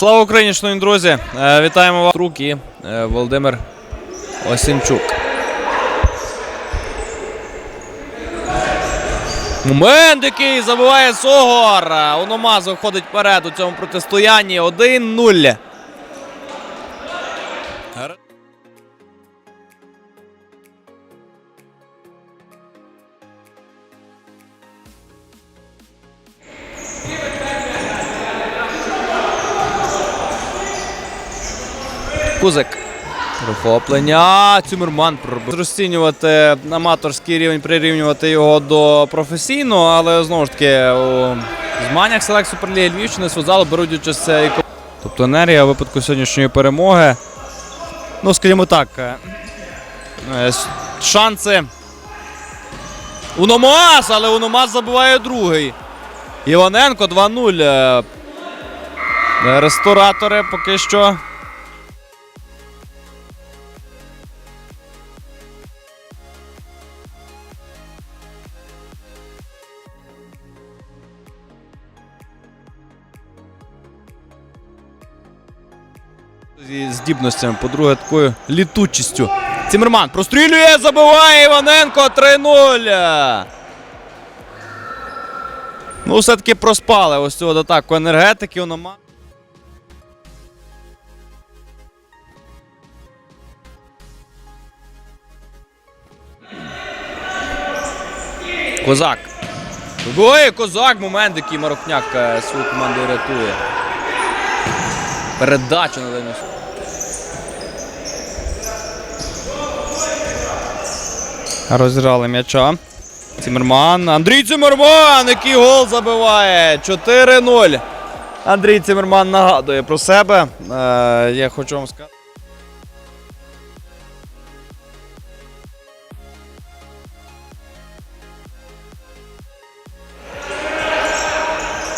Слава Україні, шановні друзі! Е, Вітаємо вас руки. е, Володимир Осімчук. Момент, який забиває Согор. Е, Ономаз виходить вперед у цьому протистоянні 1-0. Кузик. Прохоплення. Цюмерман пробив. Розцінювати аматорський рівень, прирівнювати його до професійного, але знову ж таки у змаганнях селект Суперліги Львівщини Свозало беруть участь і Тобто енергія у випадку сьогоднішньої перемоги. Ну, скажімо так, е, е, шанси. Уномас, але Уномас забиває другий. Іваненко 2-0. Е, е, Ресторатори поки що. Зі здібностями, по-друге, такою літучістю. Цімерман прострілює, забиває Іваненко 3-0. Ну, все-таки проспали ось цю атаку енергетики. Онома. Козак. Ой, козак, момент, який Марокняк е, свою команду рятує. Передачу на дальню. Розіграли м'яча. Цимерман. Андрій Цимерман, який гол забиває. 4-0. Андрій Цимерман нагадує про себе. Е, я хочу вам сказати.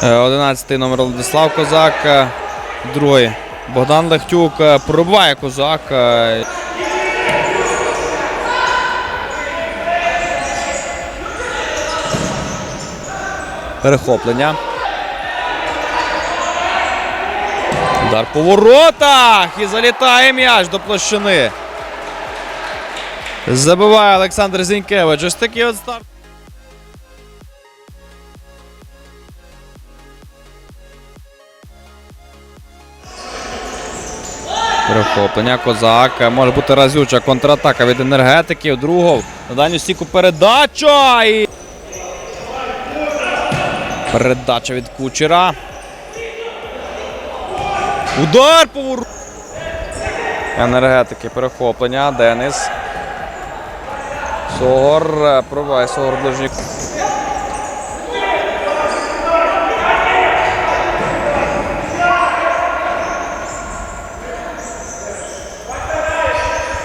Е, 11 номер Владислав Козак. е, Другий Богдан Лехтюк е, пробиває козак. Перехоплення. Удар по воротах! І залітає м'яч до площини. Забиває Олександр Зінькевич. Ось такий от старт. Перехоплення козак. Може бути разюча контратака від енергетиків. Другого. На дальню стійку передача. І... Передача від кучера. Удар по Енергетики. Перехоплення. Денис. Согор. Пробиває Согор ближній.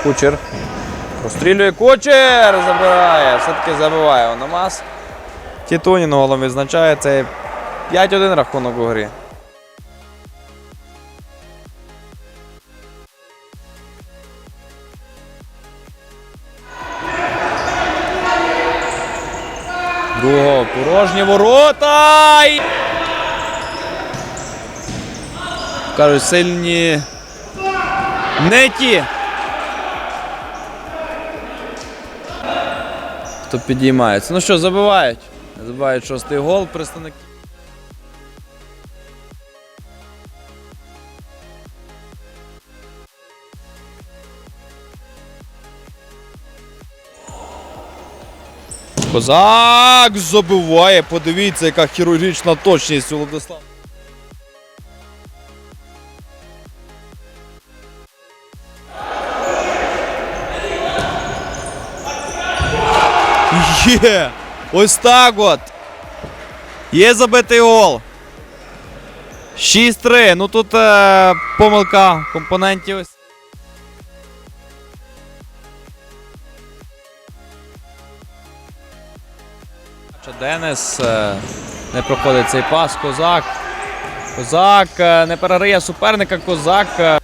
Кучер. Прострілює кучер! Забирає. Все-таки забиває Ономас. Тітунін голом відзначає. Це 5-1 рахунок у грі. Другого порожні ворота. Кажуть, сильні не ті. Хто підіймається. Ну що, забивають. Забивають шостий гол представники. Козак забиває. Подивіться, яка хірургічна точність у Владислава. Є! Ось так от. Є забитий гол. 6-3. Ну тут е, помилка компонентів. Денис е, не проходить цей пас. Козак. Козак е, не перериє суперника. Козак. е,